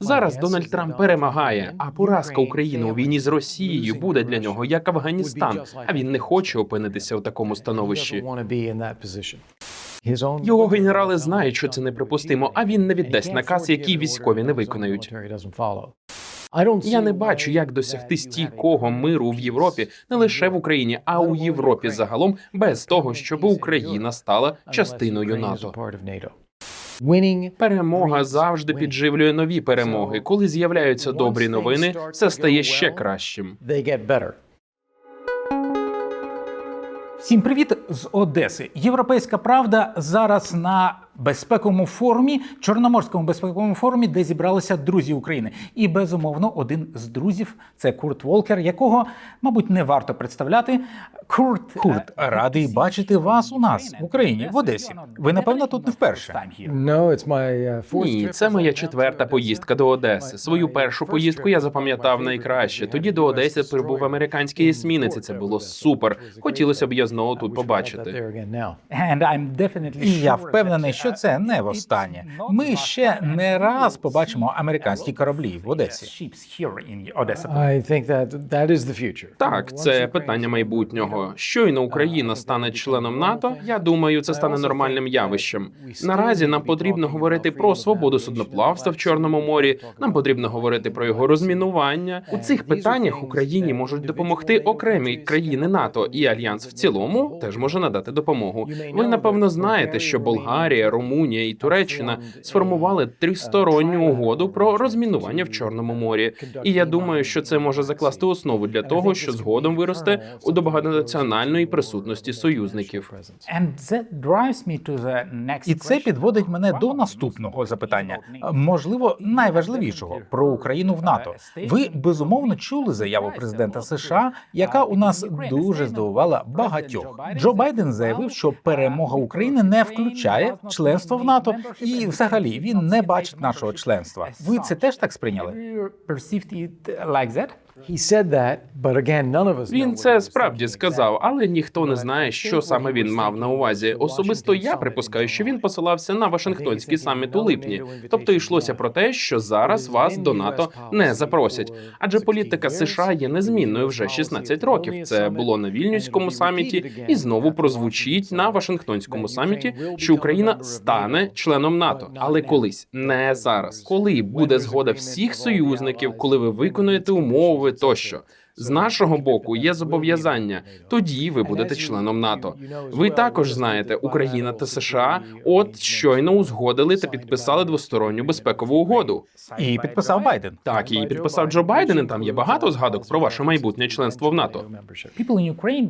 Зараз Дональд Трамп перемагає, а поразка України у війні з Росією буде для нього як Афганістан. А він не хоче опинитися у такому становищі. Його генерали знають, що це неприпустимо, а він не віддасть наказ, який військові не виконають. Я не бачу, як досягти стійкого миру в Європі, не лише в Україні, а у Європі загалом, без того, щоб Україна стала частиною НАТО. Перемога завжди підживлює нові перемоги. Коли з'являються добрі новини, все стає ще кращим. Всім привіт з Одеси. Європейська правда зараз на безпековому форумі, Чорноморському безпековому форумі, де зібралися друзі України. І безумовно, один з друзів це Курт Волкер, якого, мабуть, не варто представляти. Курт, Курт, радий бачити вас у нас в Україні, в Одесі. Ви напевно тут не вперше. Ні, це моя четверта поїздка до Одеси. Свою першу поїздку я запам'ятав найкраще. Тоді до Одеси прибув американський есмінець. і Це було супер. Хотілося б я знову тут побачити. І я впевнений, that що це не востаннє. Ми ще не раз побачимо американські кораблі в Одесі. Так, це питання майбутнього. Щойно Україна стане членом НАТО. Я думаю, це стане нормальним явищем. Наразі нам потрібно говорити про свободу судноплавства в Чорному морі. Нам потрібно говорити про його розмінування. У цих питаннях Україні можуть допомогти окремі країни НАТО, і альянс в цілому теж може надати допомогу. Ви напевно знаєте, що Болгарія, Румунія і Туреччина сформували тристоронню угоду про розмінування в Чорному морі. І я думаю, що це може закласти основу для того, що згодом виросте у до багатонаціональної присутності союзників. І це підводить мене до наступного запитання, можливо, найважливішого про Україну в НАТО. Ви безумовно чули заяву президента США, яка у нас дуже здивувала багатьох. Джо Байден заявив, що перемога України не включає членство в НАТО, і взагалі він не бачить нашого членства. Ви це теж так сприйняли? Він це справді сказав, але ніхто не знає, що саме він мав на увазі. Особисто я припускаю, що він посилався на Вашингтонський саміт у липні. Тобто йшлося про те, що зараз вас до НАТО не запросять. Адже політика США є незмінною вже 16 років. Це було на вільнюському саміті, і знову прозвучить на Вашингтонському саміті, що Україна стане членом НАТО, але колись не зараз. Коли буде згода всіх союзників, коли ви виконуєте умови тощо. З нашого боку є зобов'язання. Тоді ви будете членом НАТО. Ви також знаєте, Україна та США от щойно узгодили та підписали двосторонню безпекову угоду. І підписав Байден. Так, її підписав Джо Байден. і Там є багато згадок про ваше майбутнє членство в НАТО.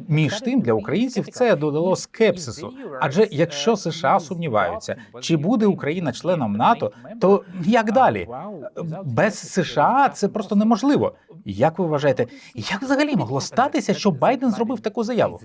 Між тим для українців це додало скепсису. Адже якщо США сумніваються, чи буде Україна членом НАТО, то як далі? Без США це просто неможливо. Як ви вважаєте, як взагалі могло статися, що Байден зробив таку заяву?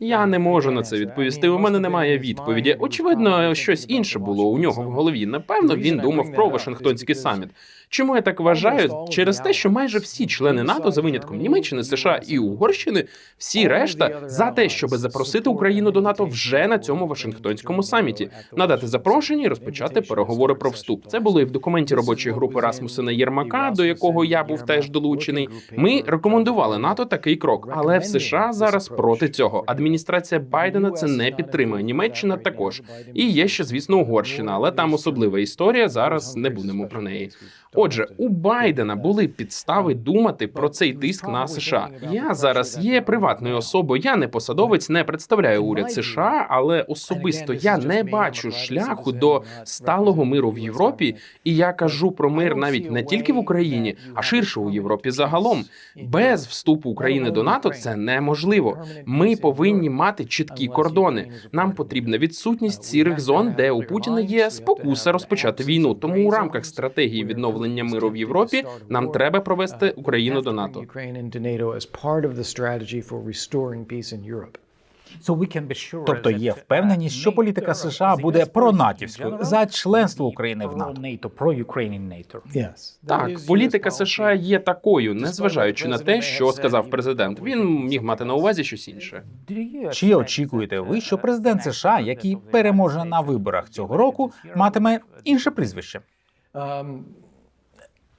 Я не можу на це відповісти. У мене немає відповіді. Очевидно, щось інше було у нього в голові. Напевно, він думав про Вашингтонський саміт. Чому я так вважаю? Через те, що майже всі члени НАТО, за винятком Німеччини, США і Угорщини, всі решта за те, щоб запросити Україну до НАТО вже на цьому Вашингтонському саміті, надати запрошення і розпочати переговори про вступ. Це було і в документі робочої групи Расмусена Єрмака, до якого я був теж долучений. Ми рекомендували НАТО такий крок, але в США зараз проти цього. Адміністрація Байдена це не підтримує. Німеччина також. І є ще, звісно, Угорщина, але там особлива історія. Зараз не будемо про неї. Отже, у Байдена були підстави думати про цей тиск на США. Я зараз є приватною особою. Я не посадовець, не представляю уряд США, але особисто я не бачу шляху до сталого миру в Європі. І я кажу про мир навіть не тільки в Україні, а ширше у Європі загалом. Без вступу України до НАТО це неможливо. Ми повинні мати чіткі кордони. Нам потрібна відсутність сірих зон, де у Путіна є спокуса розпочати війну. Тому у рамках стратегії відновлення миру в Європі нам треба провести Україну до НАТО. Тобто є впевненість, що політика США буде пронатівською за членство України в НАТО. Так, політика США є такою, незважаючи на те, що сказав президент. Він міг мати на увазі щось інше. Чи очікуєте ви, що президент США, який переможе на виборах цього року, матиме інше прізвище? Um, it's hard to say. It's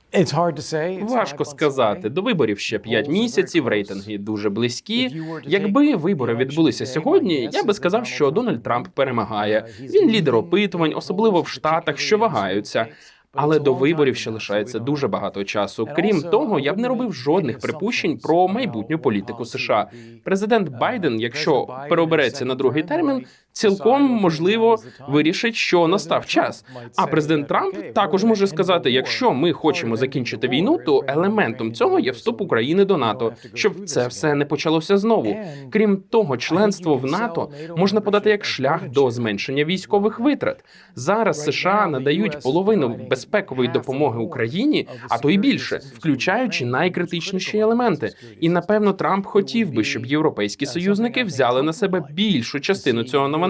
Важко сказати. До виборів ще 5 місяців, рейтинги дуже близькі. Якби вибори відбулися сьогодні, я би сказав, що Дональд Трамп перемагає. uh, Він лідер опитувань, особливо в штатах, що вагаються. Але до виборів ще лишається дуже багато часу. Крім того, я б не робив жодних припущень про майбутню політику США. Президент Uh, Байден, якщо переобереться на другий термін, цілком можливо вирішить, що настав час. А президент Трамп також може сказати: якщо ми хочемо закінчити війну, то елементом цього є вступ України до НАТО, щоб це все не почалося знову. Крім того, членство в НАТО можна подати як шлях до зменшення військових витрат. Зараз США надають половину безпекової допомоги Україні, а то й більше, включаючи найкритичніші елементи. І напевно. Трамп хотів би, щоб європейські союзники взяли на себе більшу частину цього навантаження,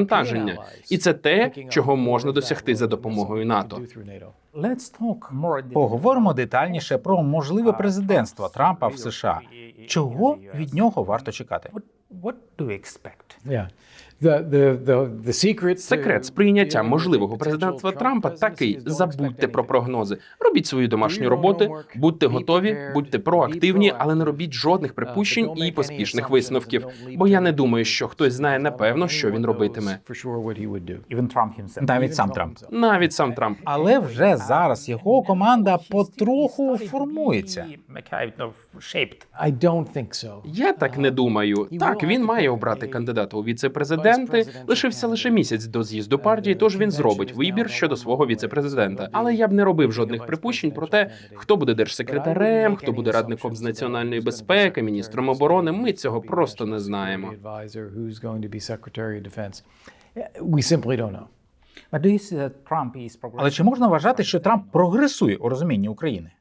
і це те, чого можна досягти за допомогою НАТО. Поговоримо детальніше про можливе президентство Трампа в США. Чого від нього варто чекати? Секрет сприйняття можливого президентства Трампа такий: забудьте про прогнози. Робіть свою домашню роботу, будьте готові, будьте проактивні, але не робіть жодних uh, припущень і поспішних висновків. Бо я не думаю, що хтось знає напевно, що він робитиме. Навіть сам Трамп. Навіть сам Трамп. Але вже зараз його команда потроху формується. Я так не думаю. Так, він має обрати кандидата у віце-президенти. Лишився лише місяць до з'їзду партії, тож він зробить вибір щодо свого віце-президента. Але я б не робив жодних припущень про те, хто буде держсекретарем, хто буде радником з національної безпеки, міністром оборони. Ми цього просто не знаємо. We simply don't know. Але чи можна вважати, що Трамп прогресує у розумінні України?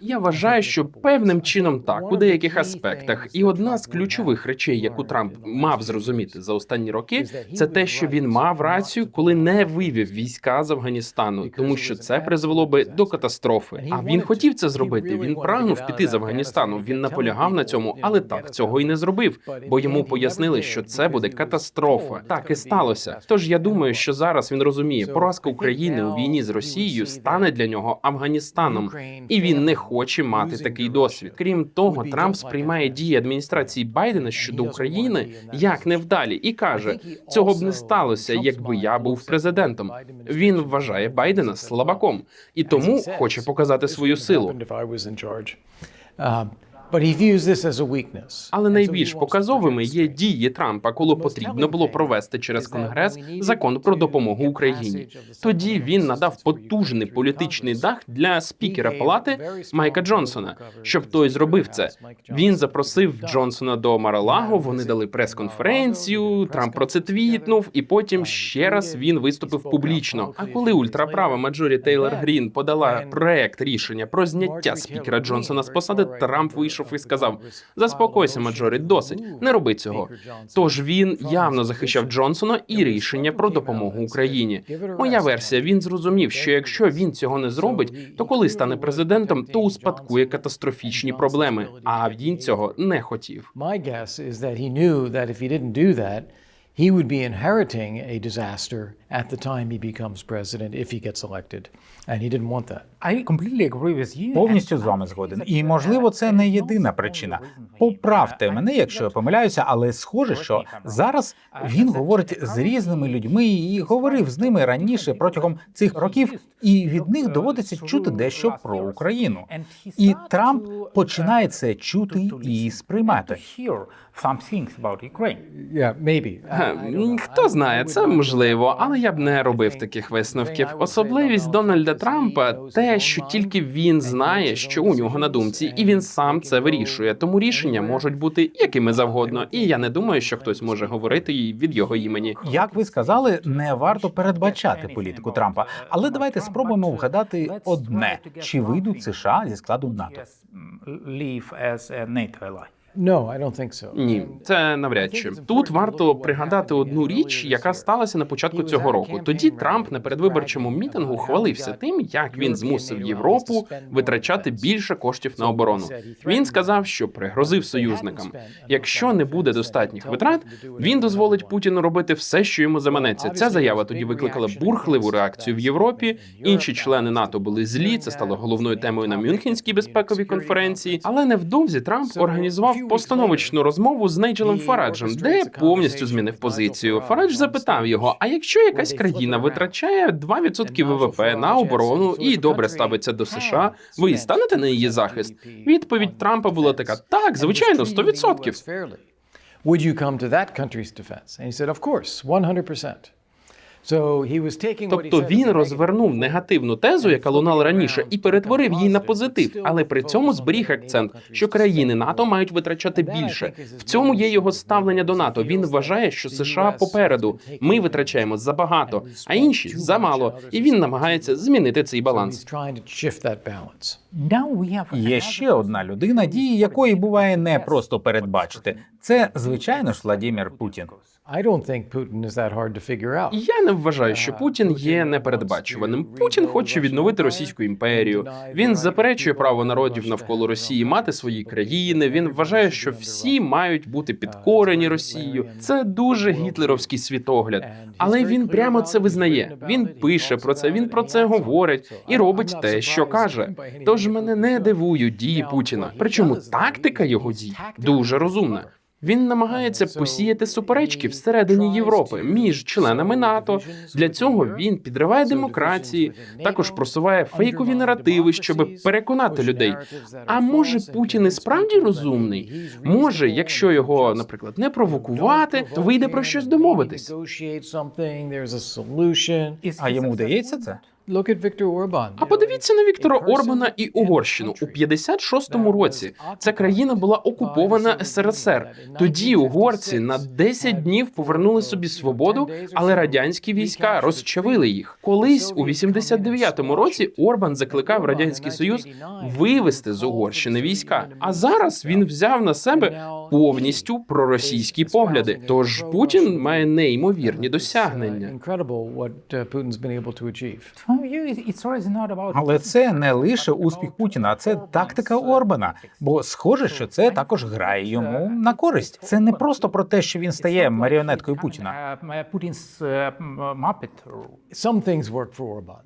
Я вважаю, що певним чином так у деяких аспектах. І одна з ключових речей, яку Трамп мав зрозуміти за останні роки, це те, що він мав рацію, коли не вивів війська з Афганістану, тому що це призвело би до катастрофи. А він хотів це зробити. Він прагнув піти з Афганістану. Він наполягав на цьому, але так цього і не зробив. Бо йому пояснили, що це буде катастрофа. Так і сталося. Тож я думаю, що зараз він розуміє, поразка України у війні з Росією стане для нього Афганістаном, і він не хоче мати такий досвід. Крім того, Трамп сприймає дії адміністрації Байдена щодо України як невдалі і каже: цього б не сталося, якби я був президентом. Він вважає Байдена слабаком і тому хоче показати свою силу. Але найбільш показовими є дії Трампа, коли потрібно було провести через Конгрес закон про допомогу Україні. Тоді він надав потужний політичний дах для спікера палати Майка Джонсона, щоб той зробив це. Він запросив Джонсона до Маралаго. Вони дали прес-конференцію. Трамп про це твітнув, і потім ще раз він виступив публічно. А коли ультраправа Маджорі Тейлор Грін подала проект рішення про зняття спікера Джонсона з посади, Трамп вийшов і сказав: Заспокойся, Маджорі, досить, не роби цього. Тож він явно захищав Джонсона і рішення про допомогу Україні. Моя версія: він зрозумів, що якщо він цього не зробить, то коли стане президентом, то успадкує катастрофічні проблеми. А він цього не хотів. He would be inheriting a disaster at the time he becomes president if he gets elected. And he didn't want that. I completely agree with you. Повністю з вами згоден. І можливо, це не єдина причина. Поправте мене, якщо я помиляюся, але схоже, що зараз він говорить з різними людьми і говорив з ними раніше протягом цих років, і від них доводиться чути дещо про Україну. І Трамп починає це чути і сприймати. Some things about Ukraine. Yeah, maybe. Ге, м, Хто знає, це можливо, але я б не робив таких висновків. Особливість Дональда Трампа те, що тільки він знає, що у нього на думці, і він сам це вирішує. Тому рішення можуть бути якими завгодно. І я не думаю, що хтось може говорити їй від його імені. Як ви сказали, не варто передбачати політику Трампа, але давайте спробуємо вгадати одне: чи вийдуть США зі складу НАТО? Ні, це навряд чи тут варто пригадати одну річ, яка сталася на початку цього року. Тоді Трамп на передвиборчому мітингу хвалився тим, як він змусив Європу витрачати більше коштів на оборону. Він сказав, що пригрозив союзникам. Якщо не буде достатніх витрат, він дозволить Путіну робити все, що йому заманеться. Ця заява тоді викликала бурхливу реакцію в Європі. Інші члени НАТО були злі. Це стало головною темою на Мюнхенській безпековій конференції. Але невдовзі Трамп організував постановочну розмову з Найджелом Фараджем, де повністю змінив позицію. Фарадж запитав його: а якщо якась країна витрачає 2% ВВП на оборону і добре ставиться до США, ви станете на її захист? Відповідь Трампа була така: так, звичайно, 100%. Would you come to that country's defense? And he said, of course, 100%. Тобто він розвернув негативну тезу, яка лунала раніше, і перетворив її на позитив, але при цьому зберіг акцент, що країни НАТО мають витрачати більше. В цьому є його ставлення до НАТО. Він вважає, що США попереду. Ми витрачаємо забагато, а інші замало. І він намагається змінити цей баланс. Є ще одна людина, дії якої буває не просто передбачити. Це звичайно ж Владимир Путін. I don't think Putin is that hard to figure out. Я не вважаю, що Путін є непередбачуваним. Путін хоче відновити російську імперію. Він заперечує право народів навколо Росії мати свої країни. Він вважає, що всі мають бути підкорені Росією. Це дуже гітлеровський світогляд. Але він прямо це визнає. Він пише про це. Він про це говорить і робить те, що каже. Тож мене не дивують дії Путіна. Причому тактика його дій дуже розумна. Він намагається посіяти суперечки всередині Європи між членами НАТО. Для цього він підриває демократії, також просуває фейкові наративи, щоб переконати людей. А може Путін і справді розумний? Може, якщо його, наприклад, не провокувати, то вийде про щось домовитись. А йому вдається це? Look at Viktor Orban. А подивіться на Віктора Орбана і Угорщину у 56-му році. Ця країна була окупована СРСР. Тоді угорці на 10 днів повернули собі свободу, але радянські війська розчавили їх. Колись у 89-му році Орбан закликав радянський союз вивести з Угорщини війська. А зараз він взяв на себе повністю проросійські погляди. Тож Путін має неймовірні досягнення. Uh, Але це не лише успіх Путіна, а це тактика Орбана. Бо схоже, що це також грає йому на користь. Це не просто про те, що він стає маріонеткою Путіна.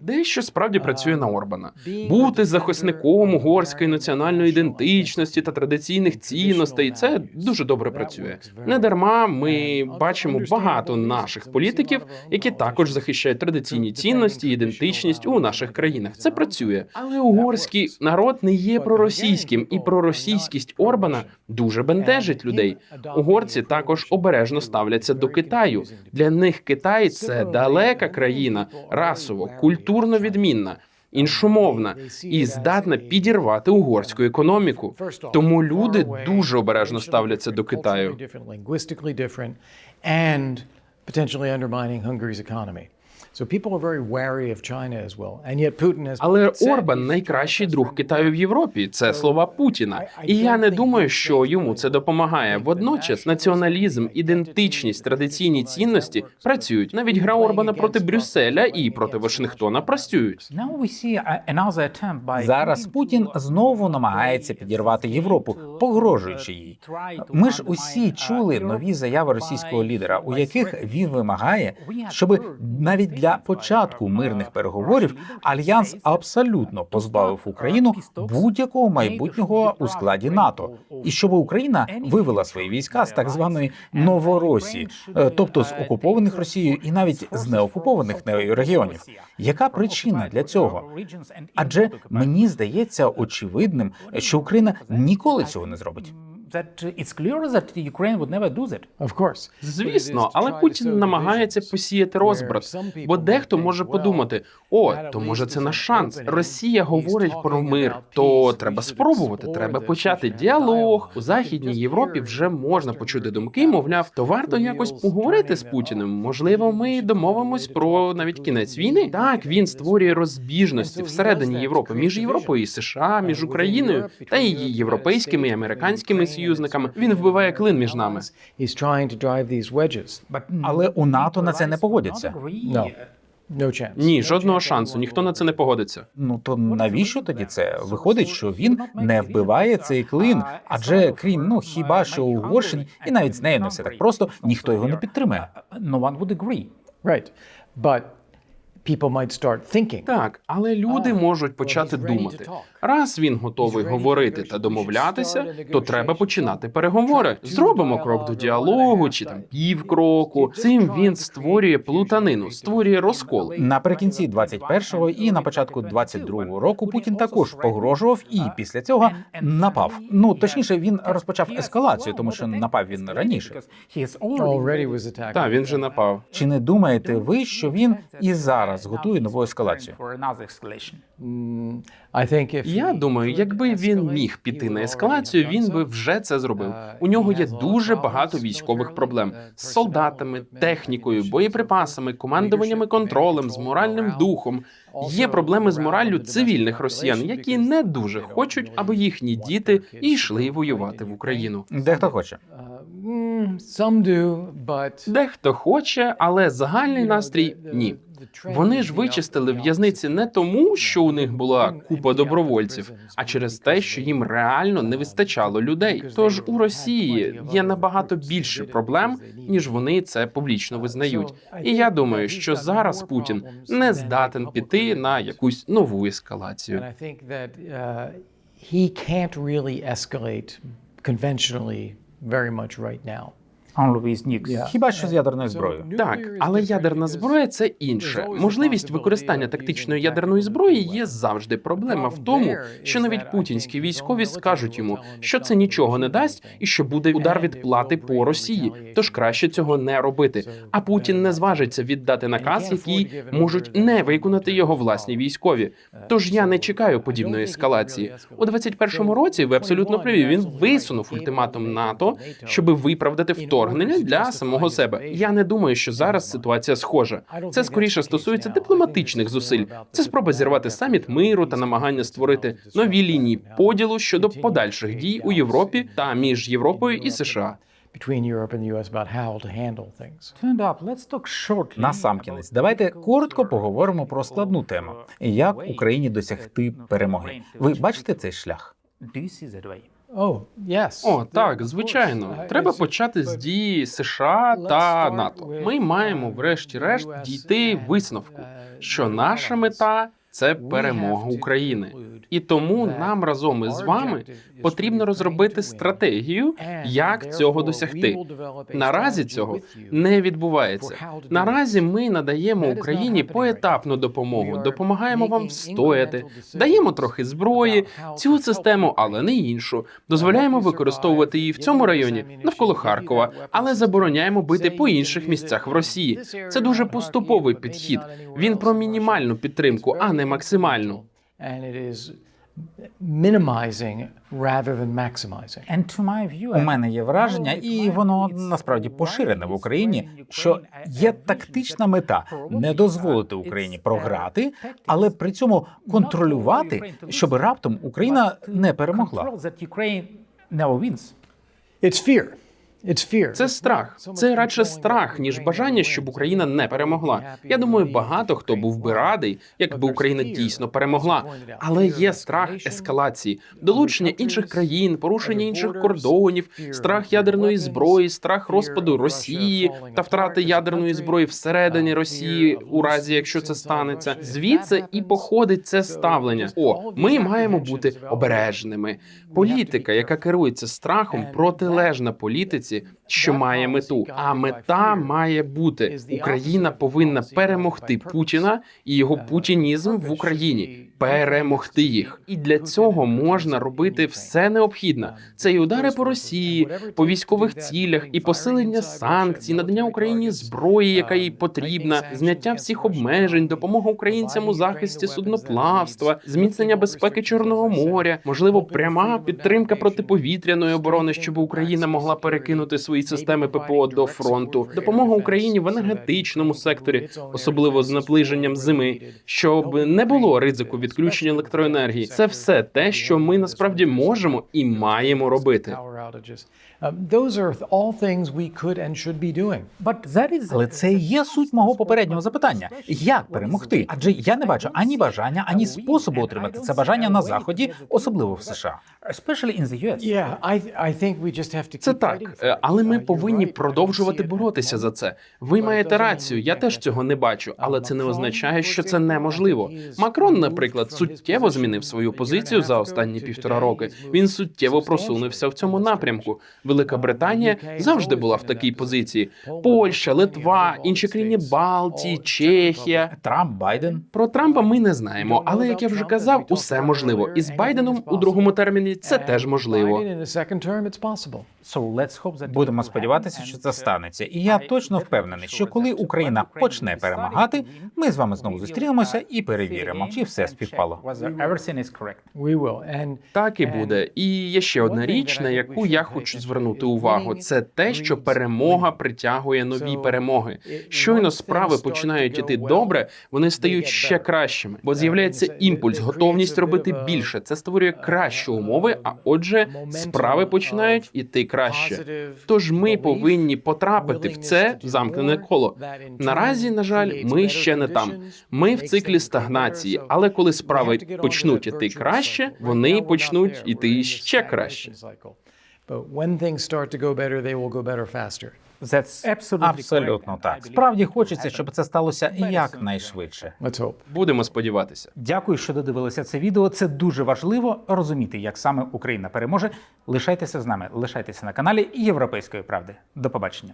Дещо справді працює на Орбана. Бути захисником угорської національної ідентичності та традиційних цінностей. Це дуже добре працює. Не дарма ми бачимо багато наших політиків, які також захищають традиційні цінності і ідентичність у наших країнах. Це працює, але угорський народ не є проросійським, і проросійськість Орбана дуже бентежить людей. Угорці також обережно ставляться до Китаю. Для них Китай це далека країна, расово, культурно відмінна. Іншомовна і здатна підірвати угорську економіку. Тому люди дуже обережно ставляться до Китаю. Linguistically different and potentially undermining Hungary's economy. So people are very wary of China as well. And yet Putin has Але Орбан найкращий друг Китаю в Європі. Це слова Путіна. І я не думаю, що йому це допомагає. Водночас націоналізм, ідентичність, традиційні цінності працюють. Навіть гра Орбана проти Брюсселя і проти Вашингтона працюють. Now we see a- another attempt by Зараз Путін знову намагається підірвати Європу, погрожуючи їй. Ми ж усі чули нові заяви російського лідера, у яких він вимагає, щоб навіть для початку мирних переговорів альянс абсолютно позбавив Україну будь-якого майбутнього у складі НАТО, і щоб Україна вивела свої війська з так званої Новоросії, е, тобто з окупованих Росією і навіть з неокупованих нею регіонів. Яка причина для цього? Адже мені здається очевидним, що Україна ніколи цього не зробить. That it's clear that Ukraine would never do that. Of course. Звісно, але Путін намагається посіяти розбрат, бо дехто може подумати: о, то може це наш шанс. Росія говорить про мир, то треба спробувати. Треба почати діалог у західній Європі. Вже можна почути думки. Мовляв, то варто якось поговорити з Путіним. Можливо, ми домовимось про навіть кінець війни. Так він створює розбіжності всередині Європи між Європою і США, між Україною та її європейськими і американськими союзниками. Він вбиває клин між нами. Але у НАТО на це не погодяться. No, no. Ні, жодного шансу. Ніхто на це не погодиться. Ну то навіщо тоді це? Виходить, що він не вбиває цей клин, адже крім ну хіба що Угорщини, і навіть з нею не все так просто, ніхто його не підтримує. No one would agree. Right. But Так, але люди можуть почати думати. Раз він готовий говорити та домовлятися, то треба починати переговори. Зробимо крок до діалогу чи там півкроку. Цим він створює плутанину, створює розкол. Наприкінці 21-го і на початку 22-го року Путін також погрожував і після цього напав. Ну точніше, він розпочав ескалацію, тому що напав він раніше. Так, він вже напав. Чи не думаєте ви, що він і зараз готує нову ескалацію? Я думаю, якби він міг піти на ескалацію, він би вже це зробив. Uh, У нього є дуже багато військових проблем uh, з солдатами, технікою, боєприпасами, so forth, командуванням і leadership, контролем, з моральним духом. Є проблеми з мораллю цивільних росіян, які не дуже хочуть, аби їхні діти йшли воювати в Україну. Дехто хоче. Uh, mm, Дехто хоче, але загальний настрій ні. Вони ж вичистили в'язниці не тому, що у них була купа добровольців, а через те, що їм реально не вистачало людей. Тож у Росії є набагато більше проблем, ніж вони це публічно визнають. І я думаю, що зараз Путін не здатен піти на якусь нову ескалацію. Uh, he can't really escalate very much right now. Хіба що з ядерною зброєю? Так, але ядерна зброя це інше. Можливість використання тактичної ядерної зброї є завжди проблема в тому, що навіть путінські військові скажуть йому, що це нічого не дасть і що буде удар відплати по Росії. Тож краще цього не робити. А Путін не зважиться віддати наказ, який можуть не виконати його власні військові. Тож я не чекаю подібної ескалації. У 21-му році ви абсолютно праві. Він висунув ультиматум НАТО, щоби виправдати вторгнення для самого себе. Я не думаю, що зараз ситуація схожа. Це скоріше стосується дипломатичних зусиль. Це спроба зірвати саміт миру та намагання створити нові лінії поділу щодо подальших дій у Європі та між Європою і США. between Europe and the US about how to handle things. Let's talk shortly. Насамкінець, давайте коротко поговоримо про складну тему: як Україні досягти перемоги. Ви бачите цей шлях? Oh, yes. О, так, звичайно. Треба почати з дії США та НАТО. Ми маємо, врешті-решт, дійти висновку, що наша мета це перемога України. І тому нам разом із вами потрібно розробити стратегію, як цього досягти. Наразі цього не відбувається. Наразі ми надаємо Україні поетапну допомогу, допомагаємо вам встояти, даємо трохи зброї, цю систему, але не іншу. Дозволяємо використовувати її в цьому районі навколо Харкова, але забороняємо бити по інших місцях в Росії. Це дуже поступовий підхід. Він про мінімальну підтримку, а не максимальну. And it is minimizing rather than maximizing. And to my view, У мене є враження, і воно насправді поширене в Україні, що є тактична мета не дозволити Україні програти, але при цьому контролювати, щоб раптом Україна не перемогла. It's fear. Це страх. Це радше страх, ніж бажання, щоб Україна не перемогла. Я думаю, багато хто був би радий, якби Україна дійсно перемогла. Але є страх ескалації, долучення інших країн, порушення інших кордонів, страх ядерної зброї, страх розпаду Росії та втрати ядерної зброї всередині Росії, у разі якщо це станеться. Звідси і походить це ставлення. О, ми маємо бути обережними. Політика, яка керується страхом, протилежна політиці, що має мету. А мета має бути. Україна повинна перемогти Путіна і його путінізм в Україні. Перемогти їх, і для цього можна робити все необхідне. Це і удари по Росії, по військових цілях, і посилення санкцій, надання Україні зброї, яка їй потрібна, зняття всіх обмежень, допомога українцям у захисті судноплавства, зміцнення безпеки Чорного моря, можливо, пряма підтримка протиповітряної оборони, щоб Україна могла перекинути свої системи ППО до фронту, допомога Україні в енергетичному секторі, особливо з наближенням зими, щоб не було ризику відключення електроенергії. Це все те, що ми насправді можемо і маємо робити. Um, Але це є суть мого попереднього запитання: як перемогти? Адже я не бачу ані бажання, ані способу отримати це бажання на заході, особливо в США. Це так, е. Але ми повинні продовжувати боротися за це. Ви маєте рацію, я теж цього не бачу, але це не означає, що це неможливо. Макрон, наприклад, суттєво змінив свою позицію за останні півтора роки. Він суттєво просунувся в цьому напрямку. Велика Британія завжди була в такій позиції. Польща, Литва, інші країни Балтії, Чехія. Трамп, Байден. Про Трампа ми не знаємо, але як я вже казав, усе можливо. І з Байденом у другому терміні це теж можливо. Будемо сподіватися, що це станеться. І я точно впевнений, що коли Україна почне перемагати, ми з вами знову зустрінемося і перевіримо, чи все співпало. Так і буде. І є ще одна річ, на яку я хочу звернути увагу. Це те, що перемога притягує нові перемоги. Щойно справи починають іти добре, вони стають ще кращими, бо з'являється імпульс, готовність робити більше. Це створює кращі умови. А отже, справи починають іти краще. Тож ми повинні потрапити в це замкнене коло. Наразі, на жаль, ми ще не там. Ми в циклі стагнації, але коли справи почнуть іти краще, вони почнуть іти ще краще. But when things start to go better, they will go better faster. That's absolutely Абсолютно correct. так. Справді хочеться, щоб це сталося якнайшвидше. Let's hope. Будемо сподіватися. Дякую, що додивилися це відео. Це дуже важливо розуміти, як саме Україна переможе. Лишайтеся з нами, лишайтеся на каналі Європейської правди. До побачення.